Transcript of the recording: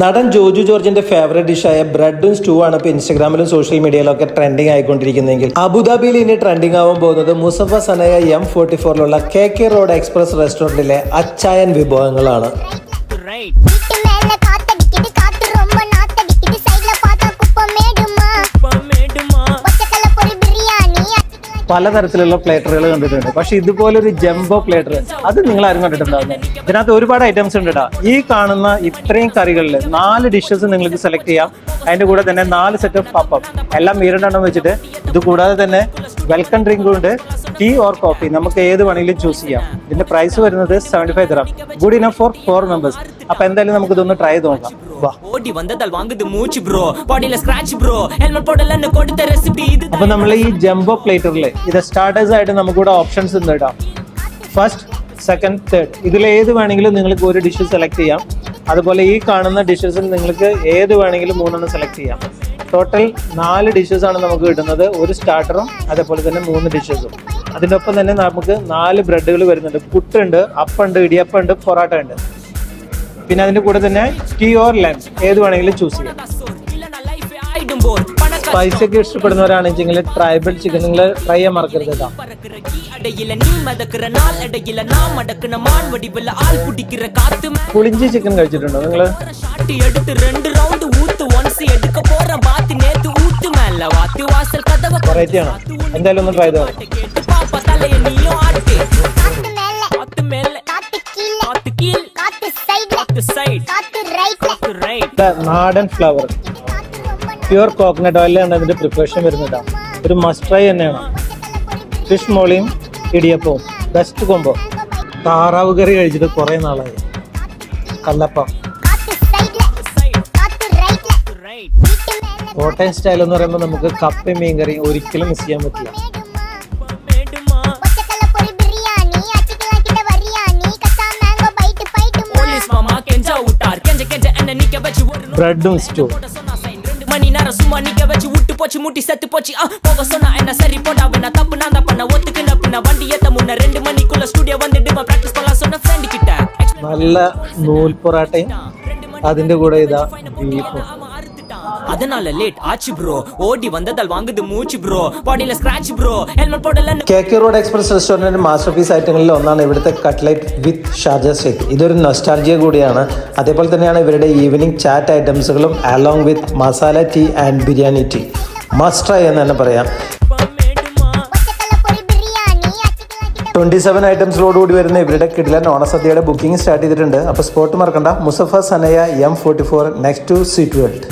നടൻ ജോജു ജോർജിന്റെ ഫേവറേറ്റ് ഡിഷായ ബ്രെഡും സ്റ്റൂ ആണ് ഇപ്പോൾ ഇൻസ്റ്റാഗ്രാമിലും സോഷ്യൽ മീഡിയയിലും ഒക്കെ ട്രെൻഡിങ് ആയിക്കൊണ്ടിരിക്കുന്നെങ്കിൽ അബുദാബിയിൽ ഇനി ട്രെൻഡിങ് ആവാൻ പോകുന്നത് മുസഫ സനയ എം ഫോർട്ടി ഫോറിലുള്ള കെ കെ റോഡ് എക്സ്പ്രസ് റെസ്റ്റോറന്റിലെ അച്ചായൻ വിഭവങ്ങളാണ്. പലതരത്തിലുള്ള പ്ലേറ്ററുകൾ കണ്ടിട്ടുണ്ട്. പക്ഷെ ഇതുപോലെ ഒരു ജംബോ പ്ലേറ്റർ അത് നിങ്ങൾ ആരും കണ്ടിട്ടുണ്ടാവില്ല. ഇതിനകത്ത് ഒരുപാട് ഐറ്റംസ് ഉണ്ട് കേട്ടോ ഈ കാണുന്ന ഇത്രയും കറികളിൽ നാല് ഡിഷസ് നിങ്ങൾക്ക് സെലക്ട് ചെയ്യാം. അതിന്റെ കൂടെ തന്നെ നാല് സെറ്റ് ഓഫ് പപ്പം എല്ലാം മീരണ്ടെണ്ണം വെച്ചിട്ട് ഇത് കൂടാതെ തന്നെ വെൽക്കം ഡ്രിങ്കും ഉണ്ട്. ടീ ഓർ കോഫി നമുക്ക് ഏത് വേണമെങ്കിലും ചൂസ് ചെയ്യാം. ഇതിന്റെ പ്രൈസ് വരുന്നത് സെവന്റി ഫൈവ് തരാം good enough for for members അപ്പൊ എന്തായാലും നമുക്ക് ഇതൊന്ന് ട്രൈ ചെയ്ത് നോക്കാം. അപ്പൊ നമ്മൾ ഈ ജംബോ പ്ലേറ്ററിൽ ഇത് സ്റ്റാർട്ടേഴ്സ് ആയിട്ട് നമുക്കിവിടെ ഓപ്ഷൻസ് ഉണ്ട് കേട്ടോ ഫസ്റ്റ് സെക്കൻഡ് തേർഡ് ഇതിൽ ഏത് വേണമെങ്കിലും നിങ്ങൾക്ക് ഒരു ഡിഷ് സെലക്ട് ചെയ്യാം. അതുപോലെ ഈ കാണുന്ന ഡിഷസിൽ നിങ്ങൾക്ക് ഏത് വേണമെങ്കിലും മൂന്നെണ്ണം സെലക്ട് ചെയ്യാം. ടോട്ടൽ നാല് ഡിഷസ് ആണ് നമുക്ക് കിട്ടുന്നത്. ഒരു സ്റ്റാർട്ടറും അതേപോലെ തന്നെ മൂന്ന് ഡിഷസും അതിനൊപ്പം തന്നെ നമുക്ക് നാല് ബ്രെഡുകൾ വരുന്നുണ്ട്. പുട്ടുണ്ട് അപ്പുണ്ട് ഇടിയപ്പുണ്ട് പൊറാട്ട ഉണ്ട്. പിന്നെ അതിന്റെ കൂടെ തന്നെ ടീ ഓർ ലഞ്ച് ഏത് വേണമെങ്കിലും ചൂസ് ചെയ്യാം. സ്പൈസൊക്കെ ഇഷ്ടപ്പെടുന്നവരാണെങ്കിൽ ട്രൈബൽ ചിക്കൻ നിങ്ങൾ ട്രൈ ചെയ്യാൻ മറക്കരുത് കേട്ടോ പുളിഞ്ചി ചിക്കൻ കഴിച്ചിട്ടുണ്ടോ നിങ്ങള് വെറൈറ്റി ആണോ എന്തായാലും ഒന്ന് ട്രൈ ചെയ്തോ നാടൻ ഫ്ലവർ പ്യുവർ കോക്കനട്ട് ഓയിലാണ് അതിന്റെ പ്രിപ്പറേഷൻ വരുന്നത് ഒരു മസ്റ്റ് ട്രൈ തന്നെയാണ്. ഫിഷ് മോളിയും ഇടിയപ്പവും. ബെസ്റ്റ് കൊമ്പോ താറാവ് കറി കഴിച്ചിട്ട് കുറേ നാളായി. കല്ലപ്പം കോട്ടയം സ്റ്റൈൽ എന്ന് പറയുമ്പോൾ നമുക്ക് കപ്പയും മീൻ കറി ഒരിക്കലും മിസ് ചെയ്യാൻ പറ്റില്ല. ബ്രെഡും സ്റ്റൂ மணி நேரம் சும்மா நிக்க வச்சு விட்டு போச்சு முட்டி செத்து போச்சு ஆ, போக சொன்னா என்ன சரி போடா வேணா தப்பு நான் தான் பண்ண ஒத்துக்கு நப்புன வண்டி ஏத்த முன்ன ரெண்டு மணிக்குள்ள ஸ்டுடியோ வந்துட்டு பிராக்டிஸ் பண்ணலாம் சொன்ன ஃப்ரெண்ட் கிட்ட നല്ല നൂൽ പൊറാട്ടയും അതിന്റെ കൂടെ ഇതാ ബീഫും அவன் அறுத்துட்டான். அதனால லேட் ஆச்சு ப்ரோ ஓடி வந்ததால் வாங்குது மூச்சு ப்ரோ பாடியில scratch bro helmet போடலன்னு K K road express റെസ്റ്റോറൻറ്റിൻ്റെ മാസ്റ്റർ പീസ് ഐറ്റങ്ങളിൽ ഒന്നാണ് ഇവിടുത്തെ കട്ട്ലൈറ്റ് വിത്ത് ഷാർജ സ്റ്റേക്ക് ഇതൊരു നൊസ്റ്റാൾജിയ കൂടിയാണ് അതേപോലെ തന്നെയാണ് ഇവരുടെ evening chat ഐറ്റംസുകളും along with masala tea and biryani tea must try എന്ന് തന്നെ പറയാം மேடுமா ஒச்சக்கல்ல பொரி பிரியாணி அச்சுக்கலாம் கிட்ட ട്വൻറ്റി സെവൻ ഐറ്റംസിലോടുകൂടി വരുന്ന ഇവരുടെ കിടിലൻ ഓണസദ്യയുടെ ബുക്കിംഗ് സ്റ്റാർട്ട് ചെയ്തിട്ടുണ്ട് അപ്പോൾ സ്പോട്ട് മറക്കണ്ട Musaffah Sanaiya M forty four next to seat world